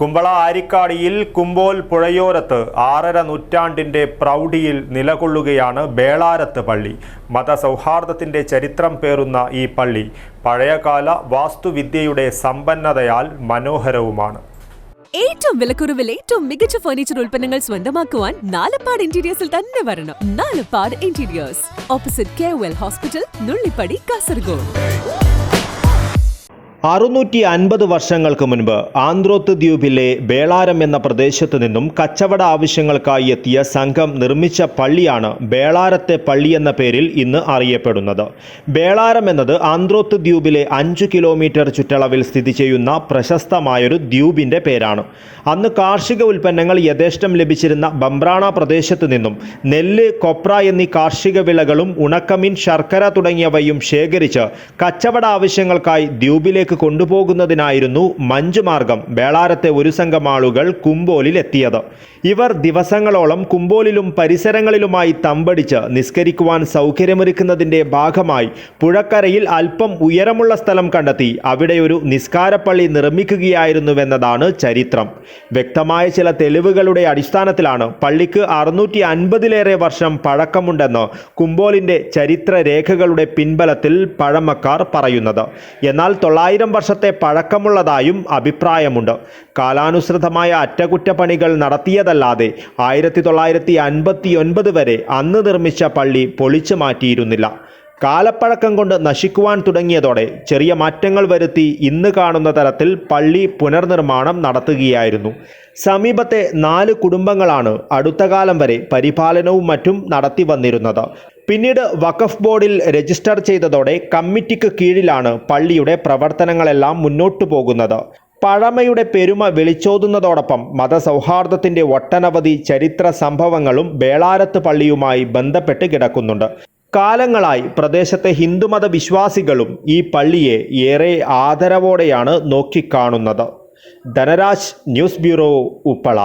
കുമ്പള ആരിക്കാടിയിൽ കുമ്പോൽ പുഴയോരത്ത് ആറര നൂറ്റാണ്ടിന്റെ പ്രൗഢിയിൽ നിലകൊള്ളുകയാണ് ബേളാരത്ത് പള്ളി. മതസൗഹാർദ്ദത്തിന്റെ ചരിത്രം പേറുന്ന ഈ പള്ളി പഴയകാല വാസ്തുവിദ്യയുടെ സമ്പന്നതയാൽ മനോഹരവുമാണ്. ഏറ്റവും വിലക്കുറവിൽ ഏറ്റവും മികച്ച ഫർണിച്ചർ ഉൽപ്പന്നങ്ങൾ സ്വന്തമാക്കുവാൻ നാലപ്പാട് ഇന്റീരിയേഴ്സിൽ തന്നെ വരണം. Nalappad interiors opposite K hospital Nullippady Kasaragod അറുന്നൂറ്റി അൻപത് വർഷങ്ങൾക്ക് മുൻപ് ആന്ത്രോത്ത് ദ്വീപിലെ ബേളാരം എന്ന പ്രദേശത്തു നിന്നും കച്ചവട ആവശ്യങ്ങൾക്കായി എത്തിയ സംഘം നിർമ്മിച്ച പള്ളിയാണ് ബേളാരത്തെ പള്ളി എന്ന പേരിൽ ഇന്ന് അറിയപ്പെടുന്നത്. ബേളാരം എന്നത് ആന്ത്രോത്ത് ദ്വീപിലെ അഞ്ചു കിലോമീറ്റർ ചുറ്റളവിൽ സ്ഥിതി ചെയ്യുന്ന പ്രശസ്തമായൊരു ദ്വീപിന്റെ പേരാണ്. അന്ന് കാർഷിക ഉൽപ്പന്നങ്ങൾ യഥേഷ്ടം ലഭിച്ചിരുന്ന ബംബ്രാണ പ്രദേശത്തു നിന്നും നെല്ല് കൊപ്ര എന്നീ കാർഷിക വിളകളും ഉണക്കമീൻ ശർക്കര തുടങ്ങിയവയും ശേഖരിച്ച് കച്ചവട ആവശ്യങ്ങൾക്കായി ദ്വീപിലേക്ക് കൊണ്ടുപോകുന്നതിനായിരുന്നു മഞ്ചുമാർഗം ബേളാരത്തെ ഒരു സംഘം ആളുകൾ കുമ്പോലിൽ എത്തിയത് ഇവർ ദിവസങ്ങളോളം കുമ്പോലിലും പരിസരങ്ങളിലുമായി തമ്പടിച്ച് നിസ്കരിക്കുവാൻ സൗകര്യമൊരുക്കുന്നതിന്റെ ഭാഗമായി പുഴക്കരയിൽ അല്പം ഉയരമുള്ള സ്ഥലം കണ്ടെത്തി അവിടെ ഒരു നിസ്കാരപ്പള്ളി നിർമ്മിക്കുകയായിരുന്നുവെന്നതാണ് ചരിത്രം. വ്യക്തമായ ചില തെളിവുകളുടെ അടിസ്ഥാനത്തിലാണ് പള്ളിക്ക് അറുന്നൂറ്റി അൻപതിലേറെ വർഷം പഴക്കമുണ്ടെന്ന് കുമ്പോലിന്റെ ചരിത്ര രേഖകളുടെ പിൻബലത്തിൽ പഴമക്കാർ പറയുന്നത്. എന്നാൽ തൊള്ളായിരം വർഷത്തെ പഴക്കമുള്ളതായും അഭിപ്രായമുണ്ട്. കാലാനുസൃതമായ അറ്റകുറ്റപ്പണികൾ നടത്തിയതല്ലാതെ ആയിരത്തി തൊള്ളായിരത്തി അൻപത്തി ഒൻപത് വരെ അന്ന് നിർമ്മിച്ച പള്ളി പൊളിച്ചു മാറ്റിയിരുന്നില്ല. കാലപ്പഴക്കം കൊണ്ട് നശിക്കുവാൻ തുടങ്ങിയതോടെ ചെറിയ മാറ്റങ്ങൾ വരുത്തി ഇന്ന് കാണുന്ന തരത്തിൽ പള്ളി പുനർനിർമ്മാണം നടത്തുകയായിരുന്നു. സമീപത്തെ നാല് കുടുംബങ്ങളാണ് അടുത്ത കാലം വരെ പരിപാലനവും മറ്റും നടത്തി വന്നിരുന്നത്. പിന്നീട് വഖഫ് ബോർഡിൽ രജിസ്റ്റർ ചെയ്തതോടെ കമ്മിറ്റിക്ക് കീഴിലാണ് പള്ളിയുടെ പ്രവർത്തനങ്ങളെല്ലാം മുന്നോട്ടു പോകുന്നത്. പഴമയുടെ പെരുമ വിളിച്ചോതുന്നതോടൊപ്പം മതസൗഹാർദ്ദത്തിന്റെ ഒട്ടനവധി ചരിത്ര സംഭവങ്ങളും ബേളാരത്ത് പള്ളിയുമായി ബന്ധപ്പെട്ട് കിടക്കുന്നുണ്ട്. കാലങ്ങളായി പ്രദേശത്തെ ഹിന്ദുമത വിശ്വാസികളും ഈ പള്ളിയെ ഏറെ ആദരവോടെയാണ് നോക്കിക്കാണുന്നത്. Dhanaraj news bureau Uppala.